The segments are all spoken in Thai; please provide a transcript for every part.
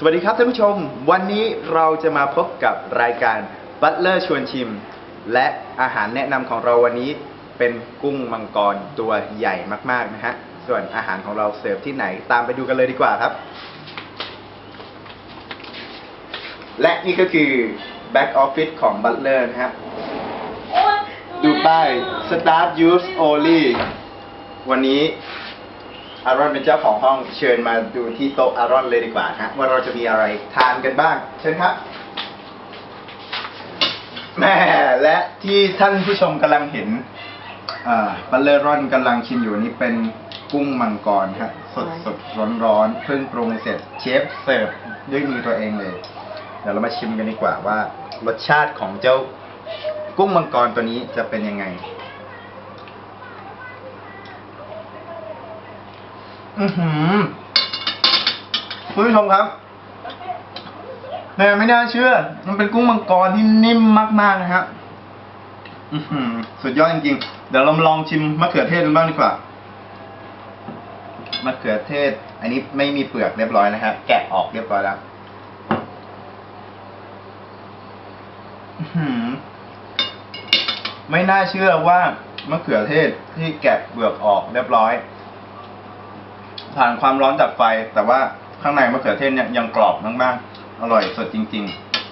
สวัสดีครับท่านผู้ชม วันนี้เราจะมาพบกับรายการบัตเลอร์ชวนชิม และอาหารแนะนำของเราวันนี้เป็นกุ้งมังกรตัวใหญ่มากๆนะฮะ ส่วนอาหารของเราเสิร์ฟที่ไหนตามไปดูกันเลยดีกว่าครับ และนี่ก็คือ Back Office ของ Butler นะฮะ ดูป้าย Start Use Only วันนี้ อารอนเป็นเจ้าของห้องเชิญมาดูที่โต๊ะอารอนเลยดีกว่าฮะว่าเราจะมีอะไรทานกันบ้าง เชิญครับแม่และที่ท่านผู้ชมกำลังเห็นบัลเลอร์รอนกำลังชิมอยู่นี้เป็นกุ้งมังกรฮะสดสดร้อนร้อนๆเพิ่งปรุงเสร็จเชฟเสิร์ฟด้วยมือตัวเองเลย เดี๋ยวเรามาชิมกันดีกว่าว่า รสชาติของเจ้ากุ้งมังกรตัวนี้จะเป็นยังไง อือหือคุณผู้ชมครับแม่ไม่น่าเชื่อ มันเป็นกุ้งมังกรที่นิ่มมากๆนะครับอือหือ สุดยอดจริงๆ เดี๋ยวเรามาลองชิมมะเขือเทศกันบ้างดีกว่ามะเขือเทศ อันนี้ไม่มีเปลือกเรียบร้อยนะครับ แกะออกเรียบร้อยแล้วไม่น่าเชื่อว่ามะเขือเทศที่แกะเปลือกออกเรียบร้อย ผ่านความร้อนจากไฟ แต่ว่าข้างในมะเขือเทศเนี่ยยังกรอบมากๆอร่อยสดจริง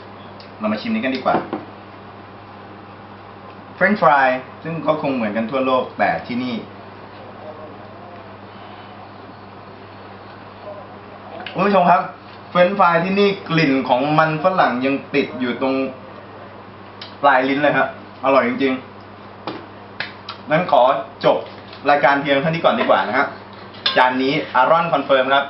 ๆ เรามาชิมนี้กันดีกว่าเฟรนช์ฟรายซึ่งก็คงเหมือนกันทั่วโลกแต่ที่นี่คุณผู้ชมครับ เฟรนช์ฟรายที่นี่กลิ่นของมันฝรั่งยังติดอยู่ตรงปลายลิ้นเลยครับอร่อยจริงๆนั้นขอจบรายการเพียงเท่านี้ก่อนดีกว่านะครับ จานนี้อารอนคอนเฟิร์มครับ